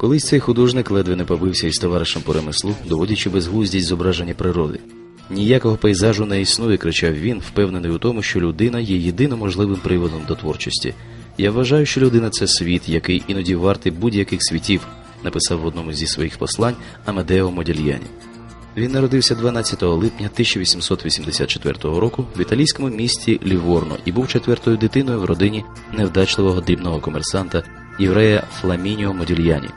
Колись цей художник ледве не побився із товаришем по ремеслу, доводячи безглуздість зображення природи. Ніякого пейзажу не існує, кричав він, впевнений у тому, що людина є єдино можливим приводом до творчості. Я вважаю, що людина це світ, який іноді вартий будь-яких світів, написав в одному зі своїх послань Амедео Модільяні. Він народився 12 липня 1884 року в італійському місті Ліворно і був четвертою дитиною в родині невдачливого дрібного комерсанта єврея Фламініо Модільяні.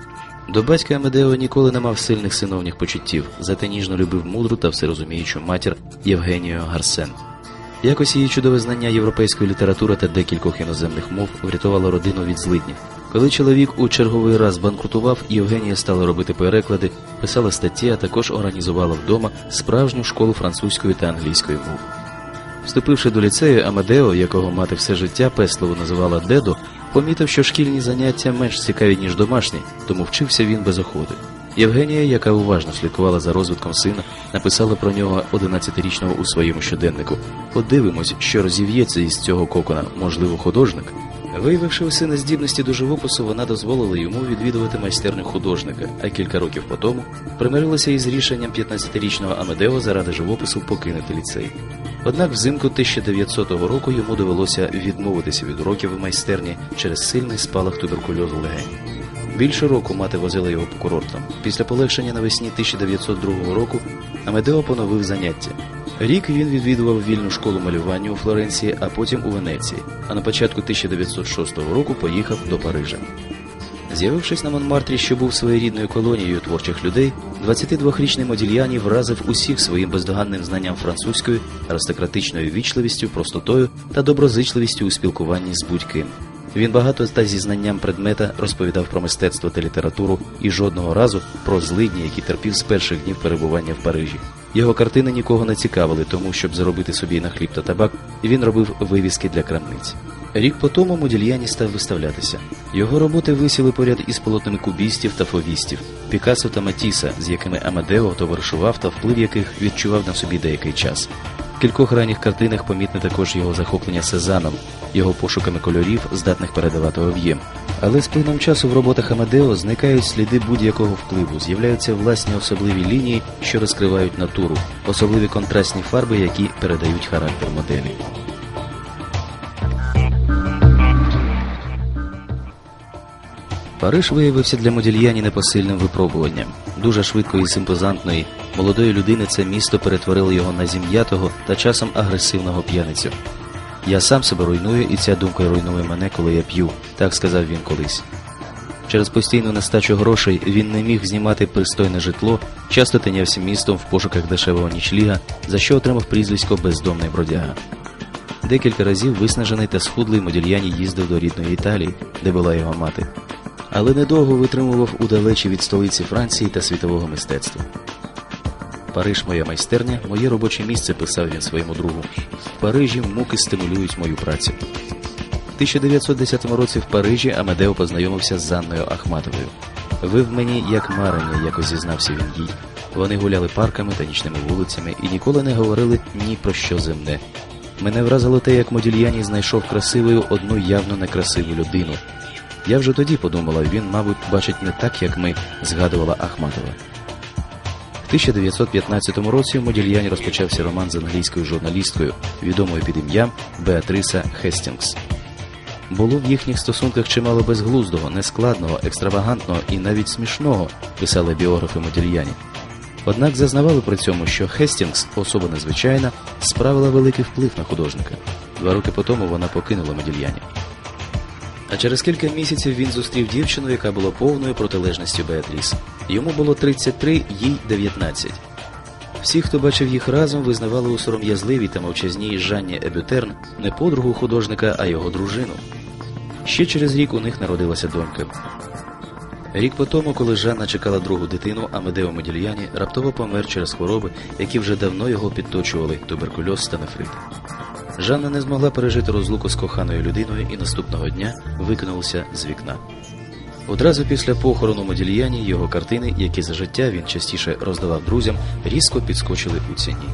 До батька Амедео ніколи не мав сильних синовніх почуттів, зате ніжно любив мудру та всерозуміючу матір Євгенію Гарсен. Якось її чудове знання європейської літератури та декількох іноземних мов врятувало родину від злиднів. Коли чоловік у черговий раз банкрутував, Євгенія стала робити переклади, писала статті, а також організувала вдома справжню школу французької та англійської мов. Вступивши до ліцею, Амадео, якого мати все життя песливо називала Дедо, помітив, що шкільні заняття менш цікаві, ніж домашні, тому вчився він без охоти. Євгенія, яка уважно слідкувала за розвитком сина, написала про нього 11-річного у своєму щоденнику. Подивимось, що розів'ється із цього кокона, можливо, художник. Виявивши у сина здібності до живопису, вона дозволила йому відвідувати майстерню художника, а кілька років по тому примирилася із рішенням 15-річного Амедео заради живопису покинути ліцей. Однак взимку 1900 року йому довелося відмовитися від уроків у майстерні через сильний спалах туберкульозу легень. Більше року мати возила його по курортам. Після полегшення навесні 1902 року Амедео поновив заняття. Рік він відвідував вільну школу малювання у Флоренції, а потім у Венеції. А на початку 1906 року поїхав до Парижа. З'явившись на Монмартрі, що був своєрідною колонією творчих людей, 22-річний Модільяні вразив усіх своїм бездоганним знанням французької, аристократичною вічливістю, простотою та доброзичливістю у спілкуванні з будь-ким. Він багато та зі знанням предмета розповідав про мистецтво та літературу і жодного разу про злидні, які терпів з перших днів перебування в Парижі. Його картини нікого не цікавили, тому щоб заробити собі на хліб та табак, він робив вивіски для крамниць. Рік по тому Модільяні став виставлятися. Його роботи висіли поряд із полотнами кубістів та фовістів, Пікассо та Матіса, з якими Амадео товаришував та вплив яких відчував на собі деякий час. В кількох ранніх картинах помітне також його захоплення Сезаном, його пошуками кольорів, здатних передавати об'єм. Але з плином часу в роботах Амадео зникають сліди будь-якого впливу, з'являються власні особливі лінії, що розкривають натуру, особливі контрастні фарби, які передають характер моделі. Париж виявився для Модільяні непосильним випробуванням. Дуже швидкої і симпозантної молодої людини це місто перетворило його на зім'ятого та часом агресивного п'яницю. Я сам себе руйную, і ця думка руйнує мене, коли я п'ю, так сказав він колись. Через постійну нестачу грошей він не міг знімати пристойне житло, часто тинявся містом в пошуках дешевого нічліга, за що отримав прізвисько бездомний бродяга. Декілька разів виснажений та схудлий Модільяні їздив до рідної Італії, де була його мати, але недовго витримував удалечі від столиці Франції та світового мистецтва. Париж моя майстерня, моє робоче місце, писав він своєму другу. В Парижі муки стимулюють мою працю. В 1910 році в Парижі Амедео познайомився з Анною Ахматовою. Ви в мені як марення, якось зізнався він їй. Вони гуляли парками та нічними вулицями і ніколи не говорили ні про що земне. Мене вразило те, як Модільяні знайшов красивою одну явно некрасиву людину. Я вже тоді подумала, він, мабуть, бачить не так, як ми, згадувала Ахматова. В 1915 році у Модільяні розпочався роман з англійською журналісткою, відомою під ім'ям Беатриса Хестінгс. Було в їхніх стосунках чимало безглуздого, нескладного, екстравагантного і навіть смішного, писали біографи Модільяні. Однак зазнавали при цьому, що Хестінгс, особа незвичайна, справила великий вплив на художника. Два роки по тому вона покинула Модільяні. А через кілька місяців він зустрів дівчину, яка була повною протилежністю Беатріс. Йому було 33, їй 19. Всі, хто бачив їх разом, визнавали у сором'язливій та мовчазній Жанні Ебютерн не подругу художника, а його дружину. Ще через рік у них народилася донька. Рік по тому, коли Жанна чекала другу дитину, Амедео Модільяні раптово помер через хвороби, які вже давно його підточували туберкульоз та нефрит. Жанна не змогла пережити розлуку з коханою людиною і наступного дня викинулася з вікна. Одразу після похорону Модільяні його картини, які за життя він частіше роздавав друзям, різко підскочили у ціні.